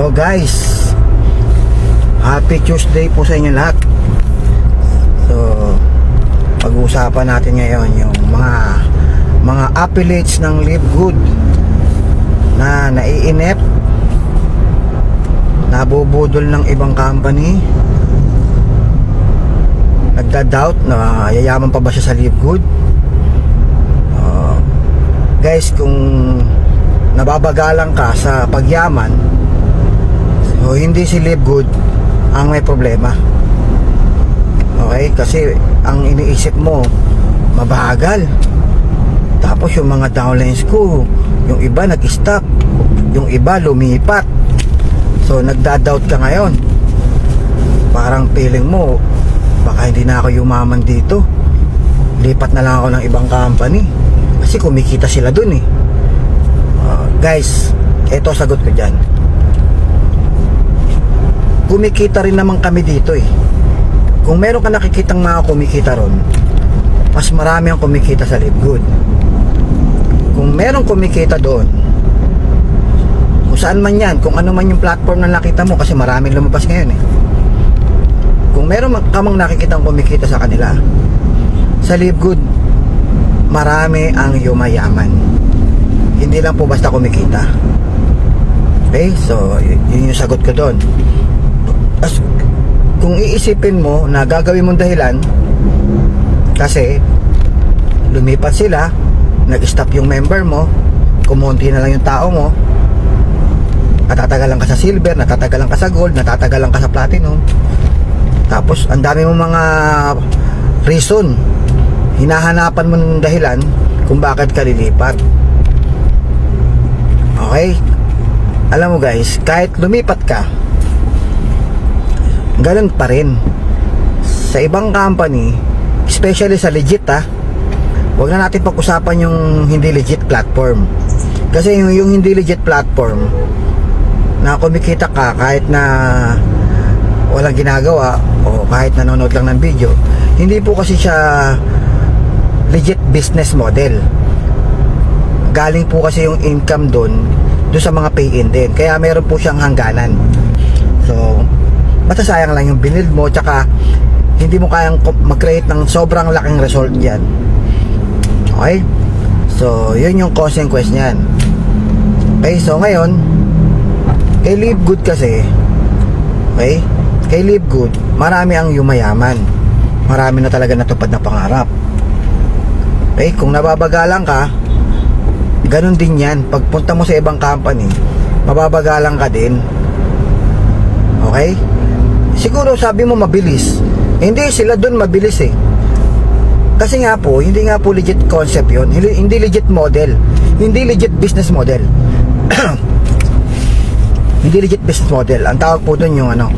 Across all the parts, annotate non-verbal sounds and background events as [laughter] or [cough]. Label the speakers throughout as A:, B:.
A: Hello guys. Happy Tuesday po sa inyo lahat. So Pag-uusapan natin ngayon yung mga mga affiliates ng Live Good na naiinip nabubudol ng ibang company. Nagda-doubt na yayaman pa ba siya sa Live Good Uh, guys kung nababagalang ka sa pagyaman so hindi si Good ang may problema. Okay? Kasi ang iniisip mo mabagal. Tapos yung mga downlines ko yung iba nag-stop yung iba lumipat. So nagda-doubt ka ngayon. Parang feeling mo baka hindi na ako yumaman dito. Lipat na lang ako ng ibang company. Kasi kumikita sila dun eh. Uh, guys eto sagot ko dyan kumikita rin naman kami dito eh. Kung meron ka nakikitang mga kumikita ron mas marami ang kumikita sa Live Good kung meron kumikita doon kung saan man yan kung ano man yung platform na nakita mo kasi maraming lumabas ngayon eh. Kung meron man- ka mang nakikitang kumikita sa kanila sa Live Good marami ang yumayaman. Hindi lang po basta kumikita. Okay? So yun yung sagot ko doon As, kung iisipin mo na gagawin mong dahilan kasi lumipat sila nag-stop yung member mo kumunti na lang yung tao mo natatagalan ka sa silver natatagalan ka sa gold natatagalan ka sa platinum. Tapos ang dami mong mga reason hinahanapan mo ng dahilan kung bakit ka lilipat. Okay? Alam mo guys kahit lumipat ka ganun pa rin. Sa ibang company especially sa legit ha huwag na natin pag-usapan yung hindi legit platform. Kasi yung, yung hindi legit platform na kumikita ka kahit na walang ginagawa o kahit nanonood lang ng video hindi po kasi siya legit business model. Galing po kasi yung income doon doon sa mga pay-in din. Kaya meron po siyang hangganan. So basta sayang lang yung binild mo tsaka hindi mo kayang mag-create ng sobrang laking result yan okay? So yun yung consequence niyan. Okay so ngayon kay Live Good kasi okay? Kay Live Good marami ang yumayaman. Marami na talaga natupad na pangarap. Okay kung nababagalan ka ganun din yan. Pagpunta mo sa ibang company mababagalan ka din. Okay siguro sabi mo mabilis. Hindi sila dun mabilis eh. Kasi nga po hindi nga po legit concept yon hindi, legit model. Hindi legit business model. [clears throat] Hindi legit business model. Ang tawag po dun yung ano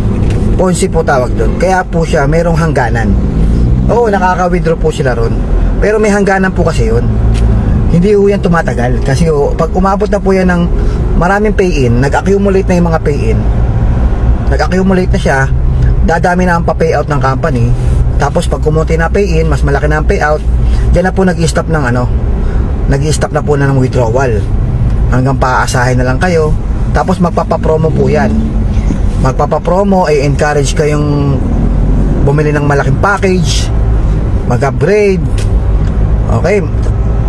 A: Ponzi po tawag dun. Kaya po siya merong hangganan. Oo nakaka-withdraw po sila ron. Pero may hangganan po kasi yun. Hindi po yan tumatagal. Kasi oh, pag umabot na po yan ng maraming pay-in nag-accumulate na yung mga pay-in. Nag-accumulate na siya dadami na ang pa-payout ng company. Tapos pag kumunti na pay-in mas malaki na ang payout. Dyan na po nag-stop ng ano nag-stop na po na ng withdrawal. Hanggang paaasahin na lang kayo. Tapos magpapapromo po yan. Magpapapromo ay encourage kayong bumili ng malaking package mag-upgrade. Okay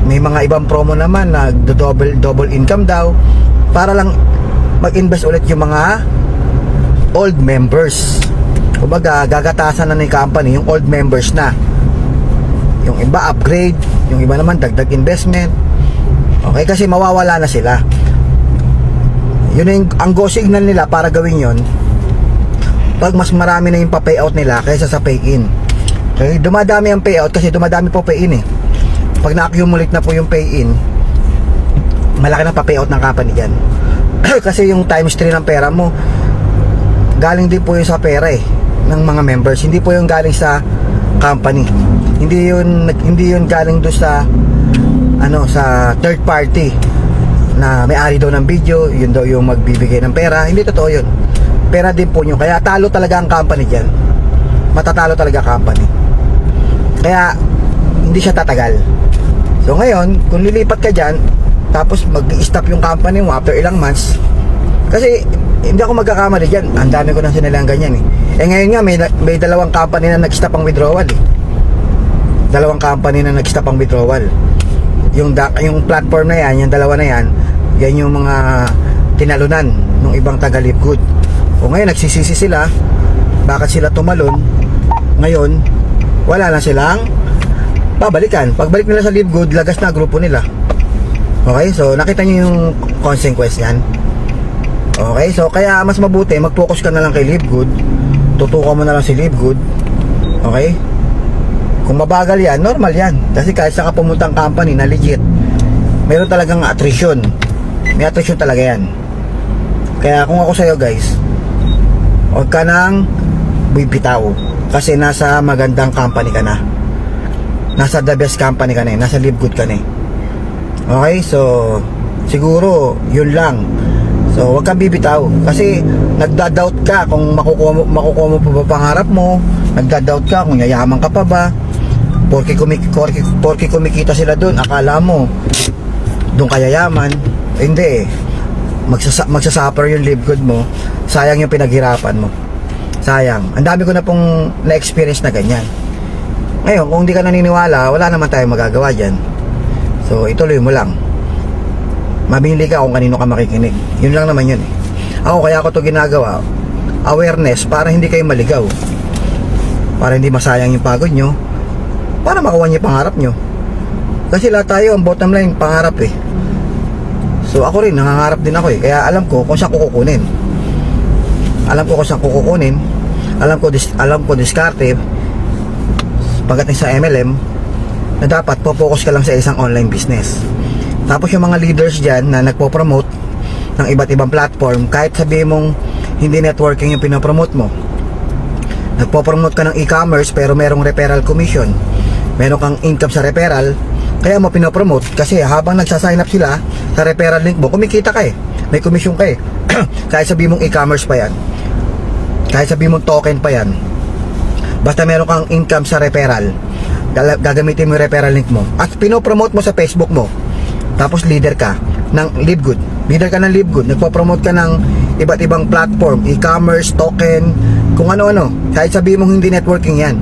A: may mga ibang promo naman na double double income daw para lang mag-invest ulit yung mga old members kumbaga gagatasan na ni company yung old members na. Yung iba upgrade yung iba naman dagdag investment. Okay kasi mawawala na sila. Yun yung ang go signal nila para gawin yon pag mas marami na yung pa-payout nila kaysa sa pay-in. Okay dumadami ang payout kasi dumadami po pay-in eh. Pag na-accumulate na po yung pay-in malaki na pa-payout ng company dyan. [clears throat] Kasi yung times 3 ng pera mo galing din po yun sa pera eh ng mga members. Hindi po yung galing sa company. Hindi yun hindi yun galing do sa ano sa third party na may-ari daw ng video yun daw yung magbibigay ng pera. Hindi totoo yun. Pera din po nyo kaya talo talaga ang company dyan. Matatalo talaga company. Kaya hindi siya tatagal. So ngayon kung lilipat ka dyan tapos mag-stop yung company mo after ilang months kasi hindi ako magkakamali dyan. Ang dami ko nang sinilang ganyan eh. Eh ngayon nga, may, may dalawang company na nag-stop ang withdrawal eh. Dalawang company na nag-stop ang withdrawal. Yung, da, yung platform na yan, yung dalawa na yan, yan yung mga tinalunan ng ibang taga Good. O ngayon, nagsisisi sila. Bakit sila tumalon? Ngayon, wala na silang babalikan. Pagbalik nila sa Good, lagas na grupo nila. Okay, so nakita niyo yung consequence yan. Okay, so kaya mas mabuti mag-focus ka na lang kay Good. Tutukan mo na lang si Good. Okay? Kung mabagal yan, normal yan. Kasi kahit sa ka pumuntang company na legit, meron talagang attrition. May attrition talaga yan. Kaya kung ako sa'yo guys, huwag ka nang bibitaw. Kasi nasa magandang company ka na. Nasa the best company ka na eh. Nasa live good ka na eh. Okay, so siguro yun lang. So huwag kang bibitaw kasi nagda-doubt ka kung makukuha mo, pa ba pangarap mo. Nagda-doubt ka kung yayaman ka pa ba. Porke, kumik, porke, porke kumikita sila doon, akala mo doon ka yayaman. Hindi eh. Magsasa, magsasuffer yung live good mo. Sayang yung pinaghirapan mo. Sayang. Ang dami ko na pong na-experience na ganyan. Ngayon, kung hindi ka naniniwala, wala naman tayong magagawa dyan. So, ituloy mo lang. Mamili ka kung kanino ka makikinig. Yun lang naman yun eh. Ako, kaya ako to ginagawa. Awareness para hindi kayo maligaw. Para hindi masayang yung pagod nyo. Para makuha niyo pangarap nyo. Kasi lahat tayo, ang bottom line, pangarap eh. So, ako rin, nangangarap din ako eh. Kaya alam ko kung saan ko kukunin. Alam ko kung saan ko kukunin. Alam ko, dis, alam ko diskarte pagdating sa MLM na dapat po-focus ka lang sa isang online business. Tapos yung mga leaders dyan na nagpo-promote ng iba't ibang platform, kahit sabihin mong hindi networking yung pinopromote mo, nagpo-promote ka ng e-commerce pero merong referral commission, meron kang income sa referral, kaya mo pinopromote kasi habang nagsasign up sila sa referral link mo, kumikita ka eh. May commission ka eh. [clears throat] kahit sabihin mong e-commerce pa yan, kahit sabihin mong token pa yan, basta meron kang income sa referral, gagamitin mo yung referral link mo. At pinopromote mo sa Facebook mo tapos leader ka ng Livegood leader ka ng Livegood nagpo-promote ka ng iba't ibang platform e-commerce, token kung ano-ano kahit sabihin mong hindi networking yan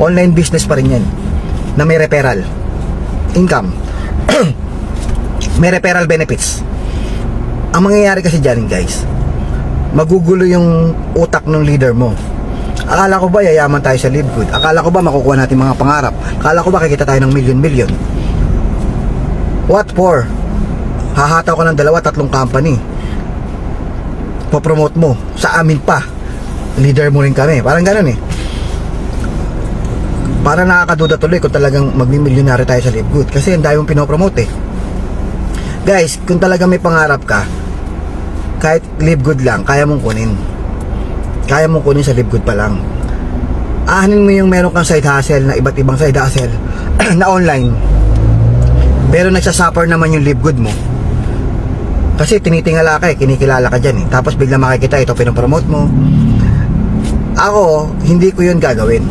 A: online business pa rin yan na may referral income [clears throat] may referral benefits ang mangyayari kasi dyan guys magugulo yung utak ng leader mo Akala ko ba yayaman tayo sa live good? Akala ko ba makukuha natin mga pangarap? Akala ko ba kikita tayo ng milyon-milyon? What for? Hahataw ka ng dalawa, tatlong company. Popromote mo. Sa amin pa. Leader mo rin kami. Parang ganun eh. Para nakakaduda tuloy kung talagang magmimilyonary tayo sa live good. Kasi ang dami mong pinopromote eh. Guys, kung talagang may pangarap ka, kahit live good lang, kaya mong kunin kaya mo kunin sa live good pa lang ahanin mo yung meron kang side hustle na iba't ibang side hustle [clears throat] na online pero nagsasuffer naman yung live good mo. Kasi tinitingala ka eh kinikilala ka dyan eh. Tapos bigla makikita ito pinopromote mo. Ako hindi ko yun gagawin.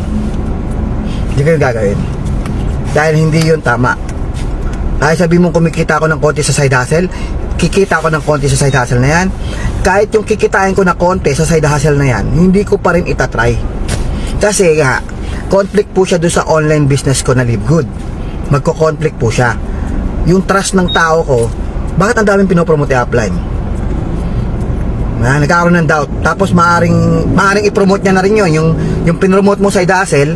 A: Hindi ko yun gagawin. Dahil hindi yun tama. Kahit sabi mong kumikita ako ng konti sa side hustle kikita ako ng konti sa side hustle na yan. Kahit yung kikitain ko na konti sa side hustle na yan, hindi ko pa rin itatry. Kasi nga, conflict po siya doon sa online business ko na live good. Magko-conflict po siya. Yung trust ng tao ko, bakit ang daming pinopromote upline? Na, nagkakaroon ng doubt. Tapos maaring, maaring i-promote niya na rin yun. Yung, yung pinromote mo sa hustle,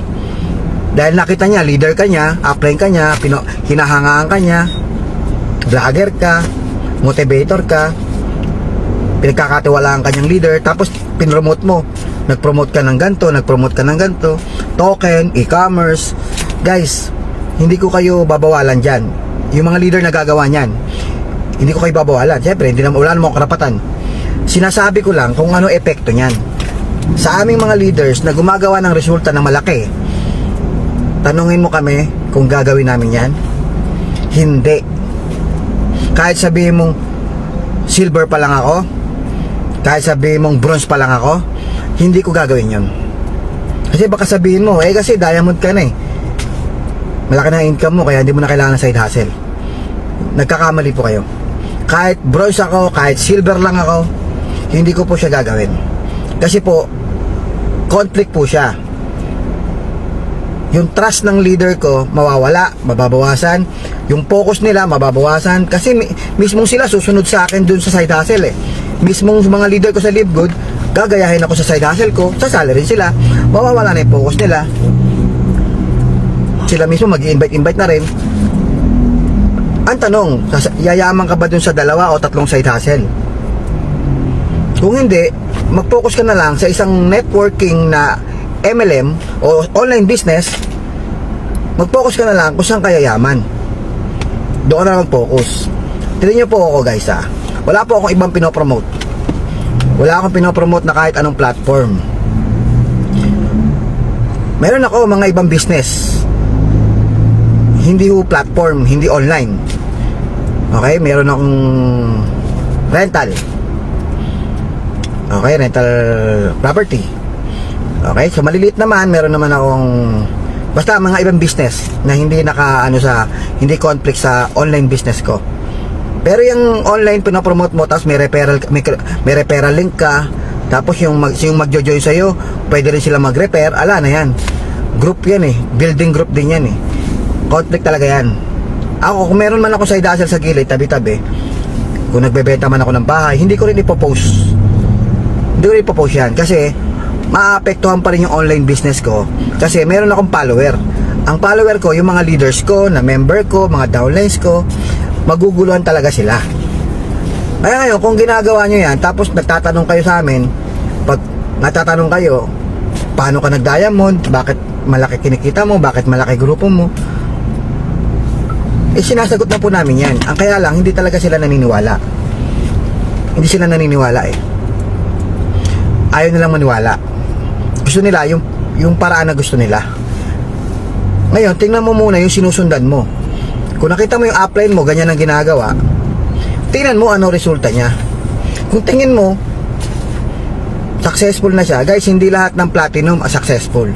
A: dahil nakita niya, leader ka niya, upline ka niya, pino, hinahangaan ka niya, vlogger ka, motivator ka, pinagkakatiwala ang kanyang leader tapos pinromote mo nagpromote ka ng ganto nagpromote ka ng ganto token, e-commerce guys hindi ko kayo babawalan dyan yung mga leader na gagawa niyan hindi ko kayo babawalan. Syempre hindi naman wala namang karapatan. Sinasabi ko lang kung ano epekto niyan. Sa aming mga leaders na gumagawa ng resulta ng malaki tanungin mo kami kung gagawin namin yan. Hindi. Kahit sabihin mong silver pa lang ako kahit sabihin mong bronze pa lang ako, hindi ko gagawin yon. Kasi baka sabihin mo, eh kasi diamond ka na eh. Malaki na income mo, kaya hindi mo na kailangan ng side hustle. Nagkakamali po kayo. Kahit bronze ako, kahit silver lang ako, hindi ko po siya gagawin. Kasi po, conflict po siya. Yung trust ng leader ko, mawawala, mababawasan. Yung focus nila, mababawasan. Kasi mi- mismong sila susunod sa akin dun sa side hustle eh. Mismong mga leader ko sa Live Good, gagayahin ako sa side hustle ko, sasali rin sila. Mawawala na yung focus nila. Sila mismo mag invite invite na rin. Ang tanong, yayaman ka ba dun sa dalawa o tatlong side hustle? Kung hindi, mag-focus ka na lang sa isang networking na MLM o online business, mag-focus ka na lang kung saan ka yayaman. Doon na mag-focus. Tignan niyo po ako guys ha. Wala po akong ibang pinopromote. Wala akong pinopromote na kahit anong platform. Meron ako mga ibang business. Hindi ho platform, hindi online. Okay, meron akong rental. Okay, rental property. Okay, so maliliit naman, meron naman akong basta mga ibang business na hindi naka ano sa hindi conflict sa online business ko. Pero yung online pinopromote mo tapos may referral may, may referral link ka tapos yung mag, yung magjo-join sa iyo, pwede rin sila mag-refer, ala na yan. Group yan eh, building group din yan eh. Conflict talaga yan. Ako, kung meron man ako sa idasal sa gilid, tabi-tabi, kung nagbebenta man ako ng bahay, hindi ko rin ipopost. Hindi ko rin ipopost yan kasi maapektuhan pa rin yung online business ko kasi meron akong follower. Ang follower ko, yung mga leaders ko, na member ko, mga downlines ko, maguguluhan talaga sila. Kaya ngayon, kung ginagawa nyo yan, tapos nagtatanong kayo sa amin, pag natatanong kayo, paano ka nag-diamond, bakit malaki kinikita mo, bakit malaki grupo mo, eh sinasagot na po namin yan. Ang kaya lang, hindi talaga sila naniniwala. Hindi sila naniniwala eh. Ayaw nilang maniwala. Gusto nila yung, yung paraan na gusto nila. Ngayon, tingnan mo muna yung sinusundan mo. Kung nakita mo yung upline mo, ganyan ang ginagawa, tingnan mo ano resulta niya. Kung tingin mo, successful na siya, guys, hindi lahat ng platinum successful.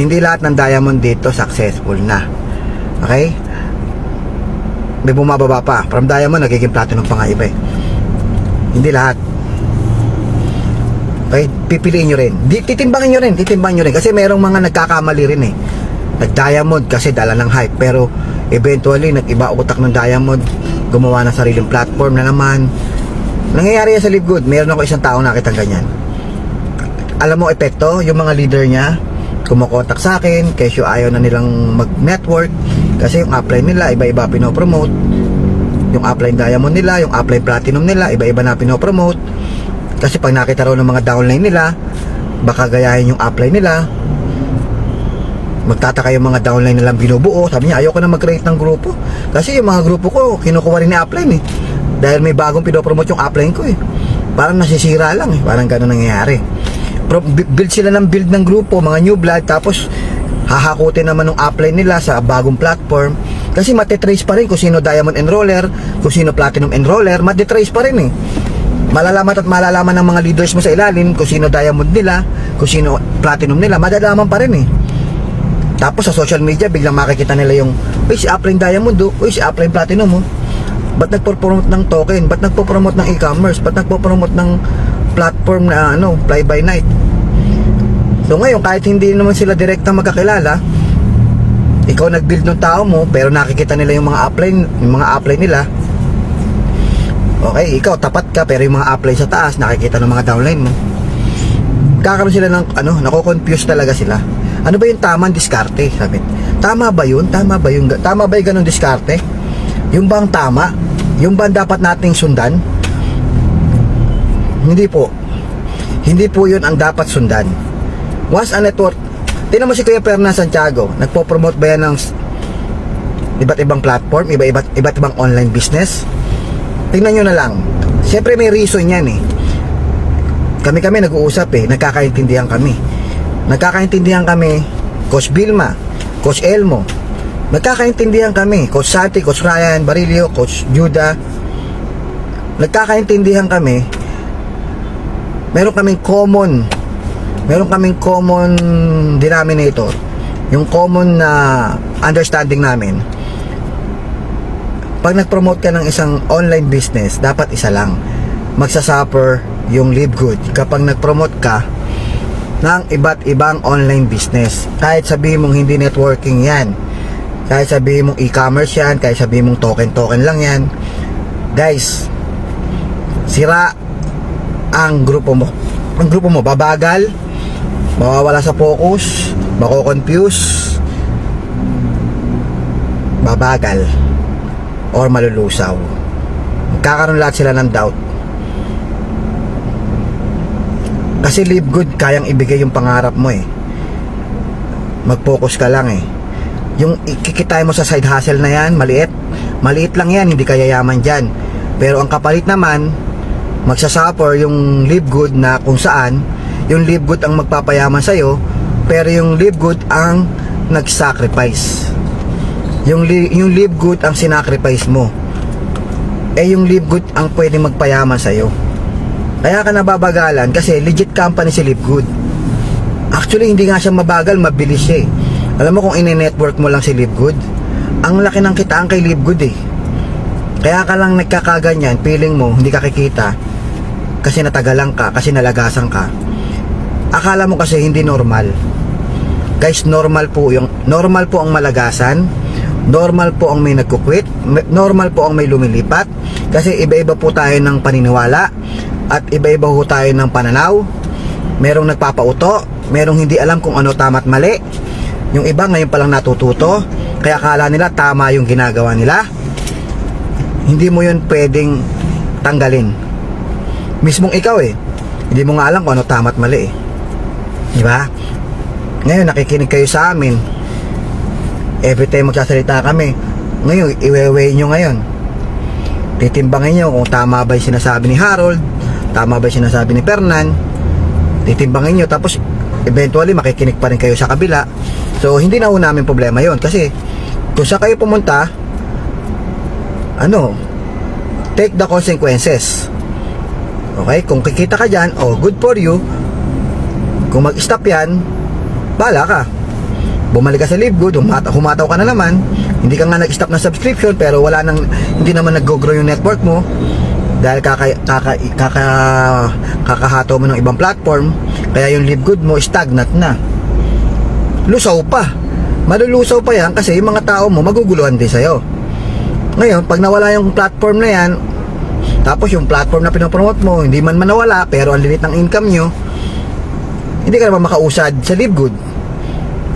A: Hindi lahat ng diamond dito successful na. Okay? May bumababa pa. From diamond, nagiging platinum pa nga iba eh. Hindi lahat. Okay? Pipiliin nyo rin. Di, titimbangin nyo rin. Titimbangin nyo rin. Kasi merong mga nagkakamali rin eh. Nag-diamond kasi dala ng hype. Pero eventually, nag-iba utak ng diamond. Gumawa ng sariling platform na naman. Nangyayari yan sa Live Good. Meron ako isang tao nakitang ganyan. Alam mo epekto, yung mga leader niya, kumukontak sa akin, kesyo ayaw na nilang mag-network kasi yung upline nila, iba-iba pinopromote. Yung upline diamond nila, yung upline platinum nila, iba-iba na pinopromote. Kasi pag nakita raw ng mga downline nila, baka gayahin yung upline nila. Magtataka yung mga downline nilang binubuo. Sabi niya, ayoko na mag-create ng grupo. Kasi yung mga grupo ko, kinukuha rin ni upline eh. Dahil may bagong pinopromote yung upline ko eh. Parang nasisira lang eh. Parang ganun nangyayari. Pro- bu- build sila ng build ng grupo, mga new blood, tapos hahakutin naman ng upline nila sa bagong platform. Kasi matetrace pa rin kung sino diamond enroller, kung sino platinum enroller, matetrace pa rin eh. Malalaman at malalaman ng mga leaders mo sa ilalim kung sino diamond nila, kung sino platinum nila, madalaman pa rin eh. Tapos sa social media, biglang makikita nila yung, uy, si Upline Diamond, oh. uy, si Upline Platinum, oh. Ba't nagpo-promote ng token? Ba't nagpo-promote ng e-commerce? Ba't nagpo-promote ng platform na ano, fly by night? So ngayon, kahit hindi naman sila direktang magkakilala, ikaw nag-build ng tao mo, pero nakikita nila yung mga upline, yung mga upline nila. Okay, ikaw tapat ka, pero yung mga upline sa taas, nakikita ng mga downline mo. Kakaroon sila ng, ano, nako-confuse talaga sila. Ano ba yung tamang diskarte? Sabi, tama ba yun? Tama ba yung, tama ba yung ganong diskarte? Yung bang tama? Yung bang dapat nating sundan? Hindi po. Hindi po yun ang dapat sundan. Once a network, tinan mo si Kuya Perna Santiago, nagpo-promote ba yan ng iba't ibang platform, iba-iba't iba't ibang online business? Tingnan nyo na lang. Siyempre may reason yan eh. Kami-kami nag-uusap eh, nagkakaintindihan kami. Nagkakaintindihan kami, Coach Bilma, Coach Elmo, nagkakaintindihan kami, Coach Santi, Coach Ryan, Barilio, Coach Judah, nagkakaintindihan kami, meron kaming common, meron kaming common denominator, yung common na understanding namin, pag nag-promote ka ng isang online business, dapat isa lang. Magsasuffer yung Live Good kapag nag-promote ka ng iba't ibang online business. Kahit sabihin mong hindi networking yan, kahit sabihin mong e-commerce yan, kahit sabihin mong token-token lang yan, guys, sira ang grupo mo. Ang grupo mo, babagal, mawawala sa focus, mako-confuse, babagal, or malulusaw. Magkakaroon lahat sila ng doubt. Kasi live good, kayang ibigay yung pangarap mo eh. Mag-focus ka lang eh. Yung ikikitay mo sa side hustle na yan, maliit. Maliit lang yan, hindi kaya yaman dyan. Pero ang kapalit naman, magsasuffer yung live good na kung saan, yung live good ang magpapayaman sa'yo, pero yung live good ang nag-sacrifice. Yung, li- yung live good ang sinacrifice mo. Eh yung live good ang pwede magpayaman sa'yo. Kaya ka nababagalan kasi legit company si Live Good. Actually, hindi nga siya mabagal, mabilis siya eh. Alam mo kung ine-network mo lang si Live Good, ang laki ng kitaan kay Live Good eh. Kaya ka lang nagkakaganyan, feeling mo, hindi ka kikita kasi natagalan ka, kasi nalagasan ka. Akala mo kasi hindi normal. Guys, normal po yung normal po ang malagasan. Normal po ang may nagkukwit. Normal po ang may lumilipat. Kasi iba-iba po tayo ng paniniwala at iba-iba po tayo ng pananaw. Merong nagpapauto, merong hindi alam kung ano tama at mali. Yung iba ngayon pa lang natututo, kaya akala nila tama yung ginagawa nila. Hindi mo yun pwedeng tanggalin. Mismong ikaw eh, hindi mo nga alam kung ano tama at mali eh. Di ba? Ngayon nakikinig kayo sa amin. Every time magsasalita kami, ngayon iweweigh nyo ngayon. Titimbangin nyo kung tama ba yung sinasabi ni Harold, tama ba yung sinasabi ni Fernan. Titimbangin nyo tapos eventually makikinig pa rin kayo sa kabila. So hindi na ho namin problema yon kasi kung sa kayo pumunta, ano, take the consequences. Okay? Kung kikita ka dyan, oh, good for you. Kung mag-stop yan, bala ka. Bumalik ka sa live good, humataw, ka na naman. Hindi ka nga nag-stop ng subscription, pero wala nang, hindi naman nag-grow yung network mo. Dahil kaka, kaka, kaka, kakahataw mo ng ibang platform, kaya yung live good mo, stagnant na. Lusaw pa. Malulusaw pa yan kasi yung mga tao mo maguguluhan din sa'yo. Ngayon, pag nawala yung platform na yan, tapos yung platform na pinopromote mo, hindi man manawala, pero ang limit ng income nyo, hindi ka naman makausad sa live good.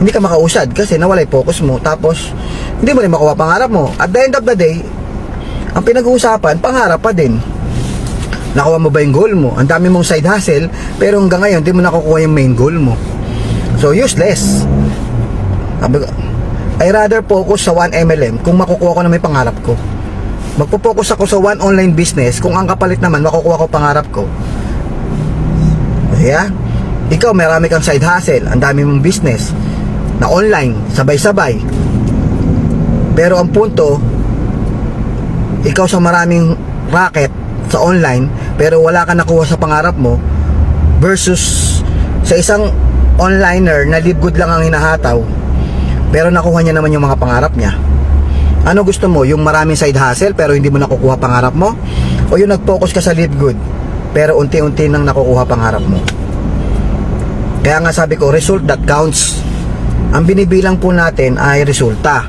A: Hindi ka makausad kasi nawala yung focus mo. Tapos, hindi mo rin makuha pangarap mo. At the end of the day, ang pinag-uusapan, pangarap pa din. Nakuha mo ba yung goal mo? Ang dami mong side hustle, pero hanggang ngayon, hindi mo nakukuha yung main goal mo. So, useless. I rather focus sa 1 MLM kung makukuha ko na may pangarap ko. Magpo-focus ako sa one online business kung ang kapalit naman makukuha ko pangarap ko. Yeah? Ikaw, marami kang side hustle, ang dami mong business na online, sabay-sabay. Pero ang punto, ikaw sa maraming racket sa online, pero wala ka nakuha sa pangarap mo versus sa isang onliner na live good lang ang hinahataw pero nakuha niya naman yung mga pangarap niya. Ano gusto mo? Yung maraming side hustle pero hindi mo nakukuha pangarap mo? O yung nag-focus ka sa live good pero unti-unti nang nakukuha pangarap mo? Kaya nga sabi ko, result that counts. Ang binibilang po natin ay resulta.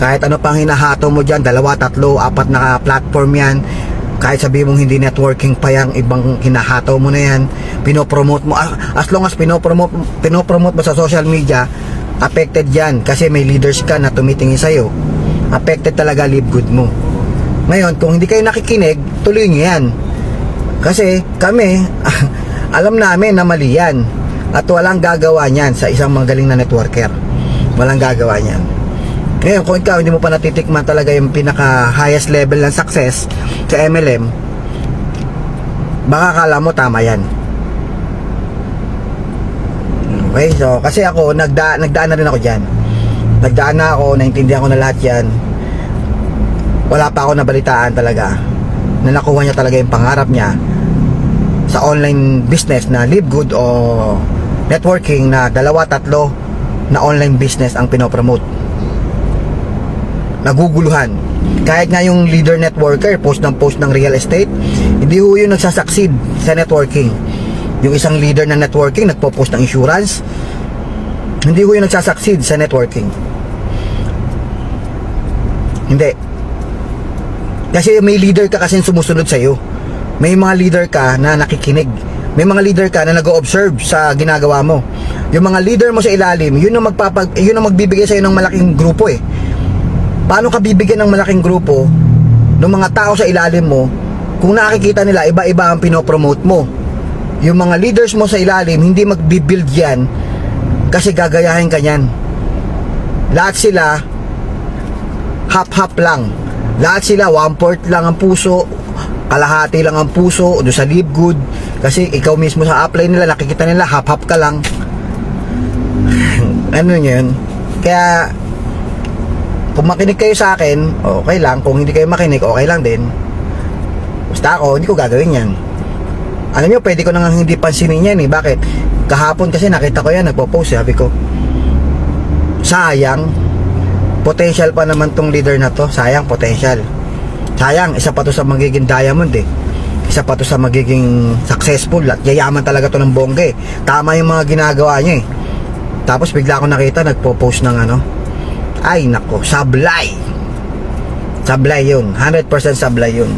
A: Kahit ano pang hinahato mo dyan, dalawa, tatlo, apat na platform yan, kahit sabi mong hindi networking pa yung ibang hinahataw mo na yan, pinopromote mo, ah, as long as pinopromote, pinopromote mo sa social media, affected yan kasi may leaders ka na tumitingin sa'yo. Affected talaga live good mo. Ngayon, kung hindi kayo nakikinig, tuloy nyo yan. Kasi kami, [laughs] alam namin na mali yan. At walang gagawa niyan sa isang magaling na networker. Walang gagawa niyan. Ngayon, kung ikaw hindi mo pa natitikman talaga yung pinaka highest level ng success sa MLM, baka kala mo tama yan. Okay, so kasi ako nagda nagdaan na rin ako diyan. Nagdaan na ako, naintindihan ko na lahat 'yan. Wala pa ako nabalitaan talaga na nakuha niya talaga yung pangarap niya sa online business na live good o networking na dalawa tatlo na online business ang pinopromote. Naguguluhan. Kahit nga yung leader networker post ng post ng real estate, hindi ho yun nagsasucceed sa networking. Yung isang leader ng networking, nagpo-post ng insurance, hindi ho yun nagsasucceed sa networking. Hindi. Kasi may leader ka kasi sumusunod sa'yo. May mga leader ka na nakikinig. May mga leader ka na nag-observe sa ginagawa mo. Yung mga leader mo sa ilalim, yun ang magpapag yun ang magbibigay sa ng malaking grupo eh. Paano ka bibigyan ng malaking grupo ng mga tao sa ilalim mo kung nakikita nila iba-iba ang pinopromote mo? Yung mga leaders mo sa ilalim, hindi magbibuild yan kasi gagayahin ka yan. Lahat sila hap-hap lang. Lahat sila one-fourth lang ang puso, kalahati lang ang puso, doon sa live good. Kasi ikaw mismo sa upline nila, nakikita nila hap-hap ka lang. [laughs] ano yun? Kaya, kung makinig kayo sa akin, okay lang. Kung hindi kayo makinig, okay lang din. Basta ako, hindi ko gagawin yan. Alam nyo, pwede ko nang hindi pansinin yan eh. Bakit? Kahapon kasi nakita ko yan, nagpo-post. Sabi ko, sayang, potential pa naman tong leader na to. Sayang, potential. Sayang, isa pa to sa magiging diamond eh. Isa pa to sa magiging successful at yayaman talaga to ng bongga eh. Tama yung mga ginagawa niya eh. Tapos bigla ako nakita, nagpo-post ng ano. Ay, nako, sablay. Sablay yun. 100% sablay yun.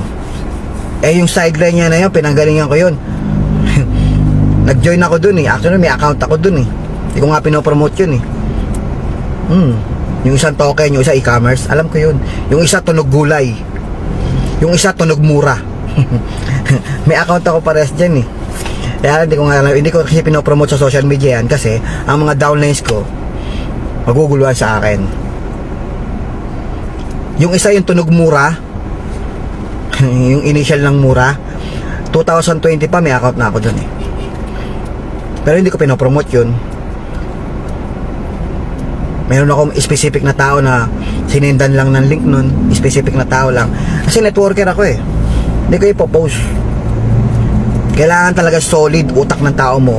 A: Eh, yung sideline niya na yun, pinanggalingan ko yun. [laughs] Nag-join ako dun eh. Actually, may account ako dun eh. Hindi ko nga pinopromote yun eh. Hmm. Yung isang token, yung isa e-commerce, alam ko yun. Yung isa tunog gulay. Yung isa tunog mura. [laughs] may account ako pares dyan eh. Kaya hindi ko nga alam, hindi ko kasi pinopromote sa social media yan kasi ang mga downlines ko maguguluhan sa akin. Yung isa yung tunog mura, [laughs] yung initial ng mura, 2020 pa may account na ako dun eh. Pero hindi ko pinopromote yun. Meron akong specific na tao na sinendan lang ng link nun, specific na tao lang. Kasi networker ako eh. Hindi ko ipopost. Kailangan talaga solid utak ng tao mo.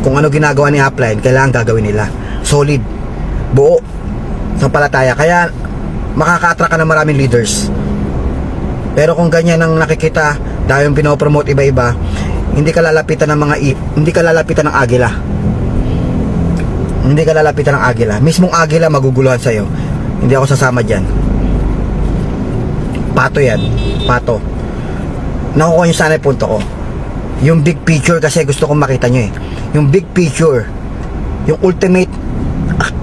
A: Kung ano ginagawa ni upline, kailangan gagawin nila. Solid. Buo. Sampalataya. Kaya makaka-attract ka ng maraming leaders. Pero kung ganyan ang nakikita, dahil yung pinopromote iba-iba, hindi ka lalapitan ng mga hindi ka lalapitan ng agila. Hindi ka lalapitan ng agila. Mismong agila maguguluhan sa'yo. Hindi ako sasama dyan. Pato yan. Pato. Nakukuha nyo sana yung punto ko. Yung big picture kasi gusto kong makita nyo eh. Yung big picture. Yung ultimate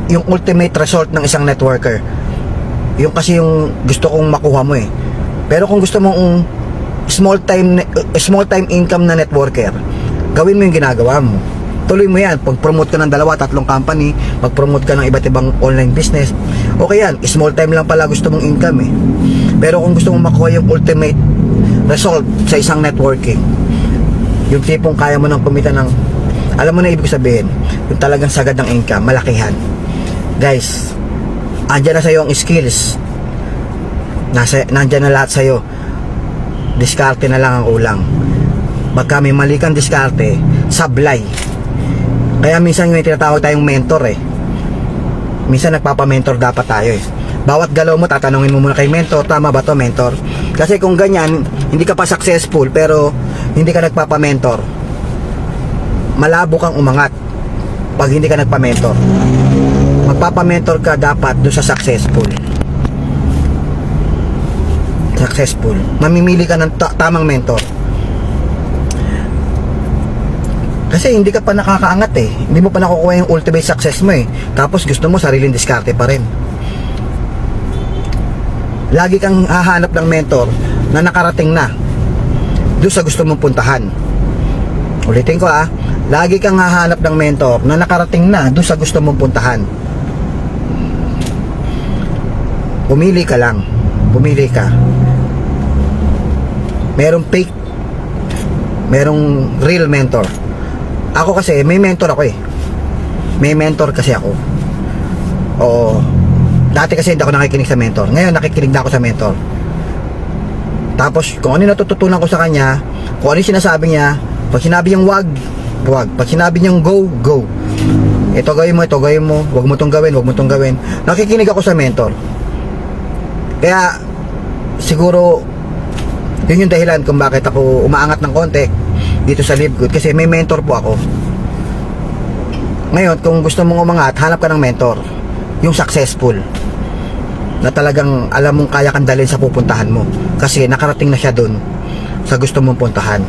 A: yung ultimate result ng isang networker. Yung kasi yung gusto kong makuha mo eh. Pero kung gusto mong small time uh, small time income na networker, gawin mo yung ginagawa mo. Tuloy mo yan. Pag-promote ka ng dalawa, tatlong company, pag-promote ka ng iba't ibang online business, okay yan. Small time lang pala gusto mong income eh. Pero kung gusto mong makuha yung ultimate result sa isang networking, yung tipong kaya mo nang kumita ng, alam mo na ibig sabihin, yung talagang sagad ng income, malakihan. Guys, andyan na sa'yo ang skills. Nasa, nandyan na lahat sa'yo. Diskarte na lang ang ulang. Pagka may mali kang diskarte, sablay. Kaya minsan may tinatawag tayong mentor eh. Minsan nagpapa-mentor dapat tayo eh. Bawat galaw mo, tatanungin mo muna kay mentor, tama ba to mentor? Kasi kung ganyan, hindi ka pa successful pero hindi ka nagpapa-mentor, malabo kang umangat pag hindi ka nagpa-mentor. Magpapa-mentor ka dapat doon sa successful. Successful. Mamimili ka ng ta- tamang mentor. Kasi hindi ka pa nakakaangat eh. Hindi mo pa nakukuha yung ultimate success mo eh. Tapos gusto mo sariling diskarte pa rin. Lagi kang hahanap ng mentor na nakarating na doon sa gusto mong puntahan. Ulitin ko ah, lagi kang hahanap ng mentor na nakarating na doon sa gusto mong puntahan. Pumili ka lang. Pumili ka. Merong fake, merong real mentor. Ako kasi, may mentor ako eh. May mentor kasi ako. Oo. Dati kasi hindi ako nakikinig sa mentor. Ngayon, nakikinig na ako sa mentor. Tapos, kung ano natututunan ko sa kanya, kung ano sinasabi niya, pag sinabi niyang wag, wag. Pag sinabi niyang go, go. Ito gawin mo, ito gawin mo, wag mo tong gawin, wag mo tong gawin. Nakikinig ako sa mentor. Kaya, siguro, Yun yung dahilan kung bakit ako umaangat ng konti dito sa Live Good kasi may mentor po ako. Ngayon, kung gusto mong umangat, hanap ka ng mentor. Yung successful. Na talagang alam mong kaya kang dalhin sa pupuntahan mo. Kasi nakarating na siya dun sa gusto mong puntahan.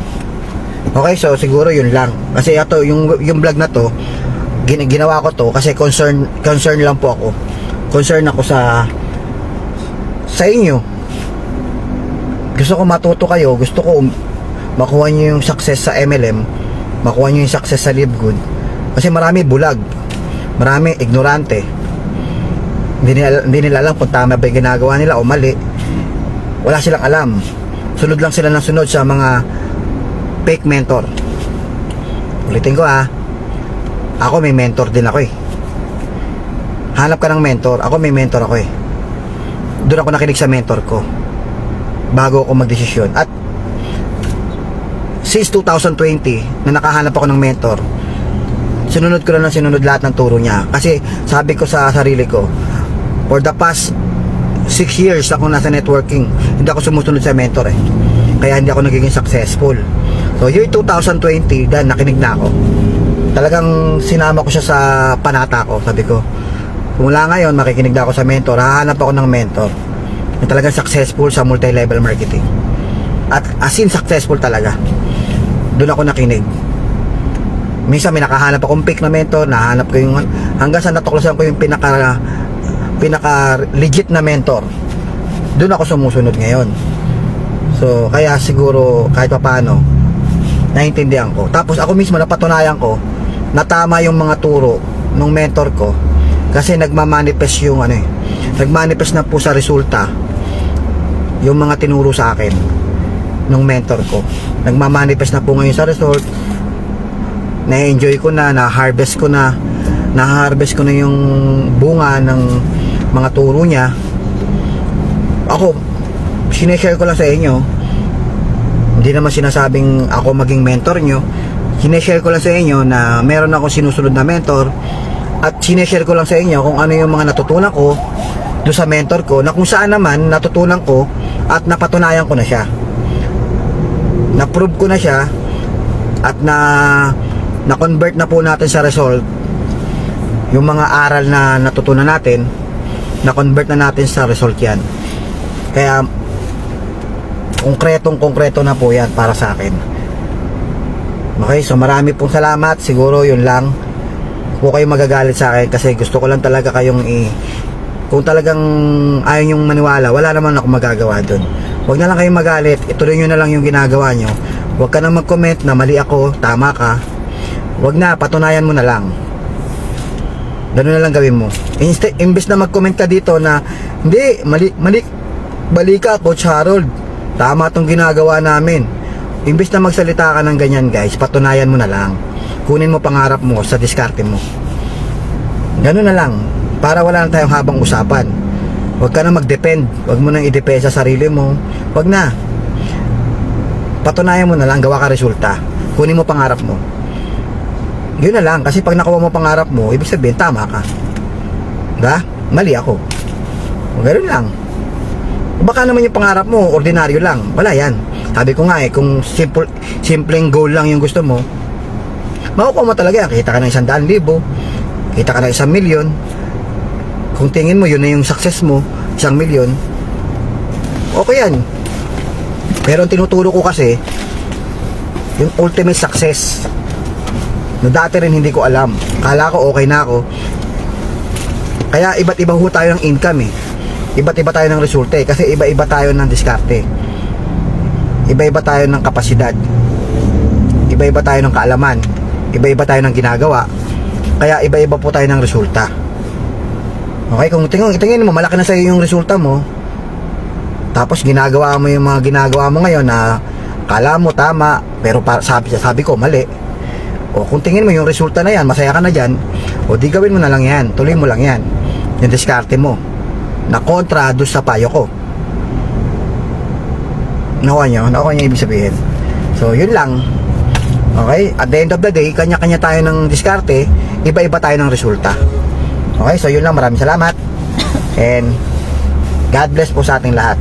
A: Okay, so siguro yun lang. Kasi ito, yung, yung vlog na to, gin- ginawa ko to kasi concern, concern lang po ako. Concern ako sa sa inyo. Gusto ko matuto kayo, gusto ko um- makuha nyo yung success sa MLM, makuha nyo yung success sa Live Good. Kasi marami bulag, marami ignorante. Hindi nila, hindi nila alam kung tama ba yung ginagawa nila o mali. Wala silang alam. Sunod lang sila ng sunod sa mga fake mentor. Ulitin ko ha. Ako may mentor din ako eh. Hanap ka ng mentor. Ako may mentor ako eh. Doon ako nakinig sa mentor ko. Bago ako magdesisyon. At since 2020 na nakahanap ako ng mentor, sinunod ko na ng sinunod lahat ng turo niya. Kasi sabi ko sa sarili ko, for the past 6 years ako nasa networking, hindi ako sumusunod sa mentor eh. Kaya hindi ako nagiging successful. So year 2020, dan nakinig na ako. Talagang sinama ko siya sa panata ko. Sabi ko, mula ngayon makikinig na ako sa mentor, hahanap ako ng mentor na talagang successful sa multi-level marketing. At as in successful talaga. Doon ako nakinig. Minsan may nakahanap akong pick na mentor, nahanap ko yung hanggang sa natuklasan ko yung pinaka pinaka legit na mentor. Doon ako sumusunod ngayon. So, kaya siguro kahit paano naintindihan ko. Tapos ako mismo napatunayan ko na tama yung mga turo ng mentor ko kasi nagmamanifest yung ano eh, nagmanifest na po sa resulta yung mga tinuro sa akin ng mentor ko. Nagmamanifest na po ngayon sa result. Na-enjoy ko na, na-harvest ko na, na-harvest ko na yung bunga ng mga turo niya. Ako, sineshare ko lang sa inyo. Hindi naman sinasabing ako maging mentor nyo. Sineshare ko lang sa inyo na meron ako sinusunod na mentor at sineshare ko lang sa inyo kung ano yung mga natutunan ko do sa mentor ko na kung saan naman natutunan ko at napatunayan ko na siya na-prove ko na siya at na na-convert na po natin sa result yung mga aral na natutunan natin na-convert na natin sa result yan. Kaya konkretong konkreto na po yan para sa akin. Okay so marami pong salamat. Siguro yun lang. Po kayo magagalit sa akin kasi gusto ko lang talaga kayong i kung talagang ayaw nyong maniwala wala naman ako magagawa dun Huwag na lang kayong magalit. Ituloy nyo na lang yung ginagawa nyo. Huwag ka na mag-comment na mali ako, tama ka. Huwag na, patunayan mo na lang. Ganun na lang gawin mo. Instead, imbes na mag-comment ka dito na, hindi, mali, mali, bali ka, Coach Harold. Tama tong ginagawa namin. Imbes na magsalita ka ng ganyan guys, patunayan mo na lang. Kunin mo pangarap mo sa diskarte mo. Ganun na lang. Para wala na tayong habang usapan. Huwag ka na mag-depend. Huwag mo nang i-depend sa sarili mo. Huwag na. Patunayan mo na lang, gawa ka resulta. Kunin mo pangarap mo. Yun na lang. Kasi pag nakuha mo pangarap mo, ibig sabihin, tama ka. Diba? Mali ako. Ganun lang. Baka naman yung pangarap mo, ordinaryo lang. Wala yan. Sabi ko nga eh, kung simple, simpleng goal lang yung gusto mo, makukuha mo talaga. Kita ka ng isang daan libo, kita ka ng isang milyon, kung tingin mo yun na yung success mo, isang milyon, okay yan. Pero ang tinuturo ko kasi, yung ultimate success, na dati rin hindi ko alam. Kala ko okay na ako. Kaya iba't iba ho tayo ng income eh. Iba't iba tayo ng resulta eh. Kasi iba-iba tayo ng diskarte. Iba-iba tayo ng kapasidad. Iba-iba tayo ng kaalaman. Iba-iba tayo ng ginagawa. Kaya iba-iba po tayo ng resulta. Okay, kung tingin, tingin mo, malaki na sa'yo yung resulta mo, tapos ginagawa mo yung mga ginagawa mo ngayon na kala mo tama, pero para, sabi, sabi ko mali. O kung tingin mo yung resulta na yan, masaya ka na dyan, o di gawin mo na lang yan, tuloy mo lang yan. Yung diskarte mo. Na kontra doon sa payo ko. Nakuha nyo? Nakuha nyo ibig sabihin. So, yun lang. Okay? At the end of the day, kanya-kanya tayo ng diskarte, iba-iba tayo ng resulta. Okay, so yun lang. Maraming salamat. [coughs] And God bless po sa ating lahat.